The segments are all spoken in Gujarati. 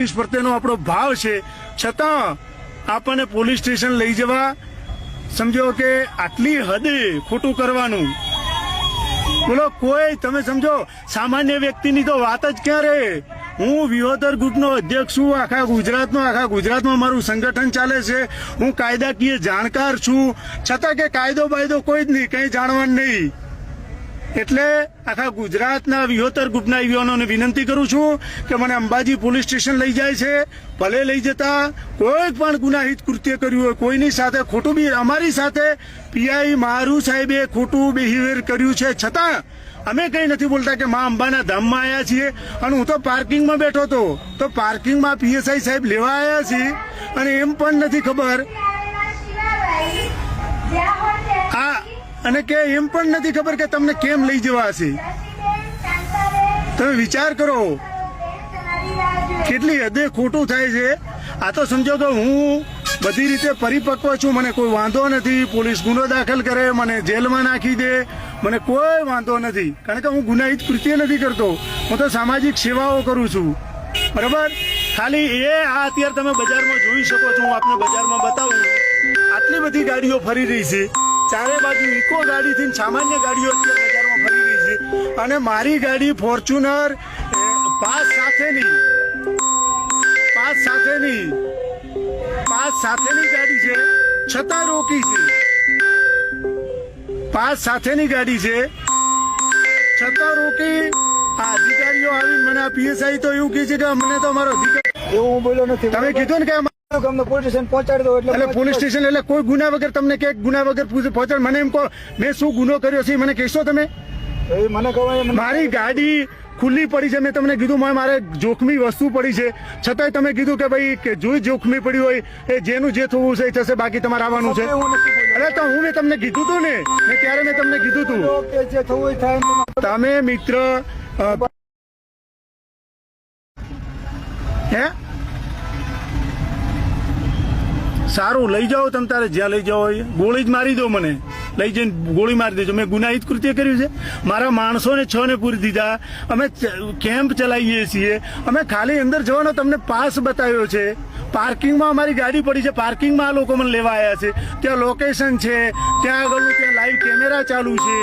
પોલીસ પ્રત્યેનો આપણો ભાવ છે. છતાં આપણને પોલીસ સ્ટેશન લઈ જવા સમજો કે આટલી હદે ખોટું કરવાનું. બોલો, કોઈ, તમે સમજો, સામાન્ય વ્યક્તિની તો વાત જ ક્યાં રહે? હું વિહોતર ગ્રુપનો અધ્યક્ષ છું, આખા ગુજરાતનો, આખા ગુજરાતમાં મારું સંગઠન ચાલે છે. હું કાયદાકીય જાણકાર છું. છતાં કે કાયદો બાયદો કોઈ જ નહીં, કંઈ જાણવાનું નહીં. એટલે આખા ગુજરાતના વિહોતર ગ્રુપના યુવાનોને વિનંતી કરું છું કે મને અંબાજી પોલીસ સ્ટેશન લઈ જાય છે. ભલે લઈ જતા કોઈ પણ ગુનાહિત કૃત્ય કર્યું હોય, કોઈની સાથે ખોટું બી, અમારી સાથે પીઆઈ મારું સાહેબે ખોટું બિહેવિયર કર્યું છે. છતાં અમે કંઈ નથી બોલતા કે મા અંબાના ધામમાં આવ્યા છીએ અને હું તો પાર્કિંગમાં બેઠો હતો. તો પાર્કિંગમાં પીએસઆઈ સાહેબ લેવા આવ્યા છીએ અને એમ પણ નથી ખબર અને કે એમ પણ નથી ખબર કે તમને કેમ લઈ જવા હશે. તમે વિચાર કરો, કેટલી હદે ખોટું થાય છે. આ તો સમજો કે હું બધી રીતે પરિપક્વ છું, મને કોઈ વાંધો નથી, પોલીસ ગુનો દાખલ કરે, મને જેલમાં નાખી દે, મને કોઈ વાંધો નથી. કારણ કે હું ગુનાહિત કૃત્ય નથી કરતો, હું તો સામાજિક સેવાઓ કરું છું. બરાબર? ખાલી એ આ અત્યારે તમે બજારમાં જોઈ શકો છો, હું આપને બજારમાં બતાવું. આટલી બધી ગાડીઓ ફરી રહી છે. ચારે બાજુ ઇકો ગાડીથી સામાન્ય ગાડીઓ અત્યારે બજારમાં ફરી રહી છે. અને મારી ગાડી ફોર્ચ્યુનર પાસ સાથેની પાસ સાથેની પાસ સાથેની ગાડી છે. છતાં રોકી છે. પાસ સાથેની ગાડી છે. છતાં રોકી. આ અધિકારીઓ આવી મને પીએસઆઈ તો એવું કહે છે કે અમને તો અમારો અધિકાર એવું હું બોલ્યો નથી. તમે કીધું ને કે અમા- પોલીસ સ્ટેશન પહોંચાડી દો એટલે એટલે પોલીસ સ્ટેશન એટલે કોઈ ગુના વગર તમને કે ગુના વગર પહોંચાડ. મને એમ કહો મેં શું ગુનો કર્યો છે મને કહેશો તમે? મને ખબર મારી ગાડી ખુલ્લી પડી છે. મેં તમને કીધું મારે જોખમી વસ્તુ પડી છે. છતાંય તમે કીધું કે ભાઈ કે જોઈ જોખમી પડી હોય એ જેનું જે થવું છે એ થશે બાકી તમારે આવવાનું છે. અરે તો હું મેં તમને કીધું તું ને. મેં ત્યારે મેં તમને કીધું તું. કે જે થવું હોય થાય. એમ તમારે તમે મિત્ર હે? સારું લઈ જાઓ, તમે તારે જ્યાં લઈ જાઓ ગોળી જ મારી દો મને. લઈ જઈને ગોળી મારી દેજો. મેં ગુનાહિત કૃત્ય કર્યું છે. મારા માણસોને છ ને પૂરી દીધા. અમે કેમ્પ ચલાવીએ છીએ. અમે ખાલી અંદર જવાનો તમને પાસ બતાવ્યો છે. પાર્કિંગમાં અમારી ગાડી પડી છે. પાર્કિંગમાં આ લોકો મને લેવા આવ્યા છે. ત્યાં લોકેશન છે. ત્યાં આગળનું ત્યાં લાઈવ કેમેરા ચાલુ છે.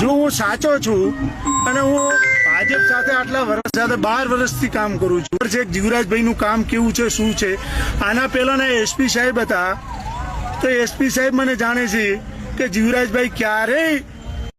જો હું સાચો છું અને હું ભાજપ સાથે આટલા વર્ષ સાથે બાર વર્ષથી કામ કરું છું. છે જીવરાજભાઈનું કામ કેવું છે, શું છે? આના પહેલાના એસપી સાહેબ હતા. તો એસપી સાહેબ મને જાણે છે કે જીવરાજભાઈ ક્યારેય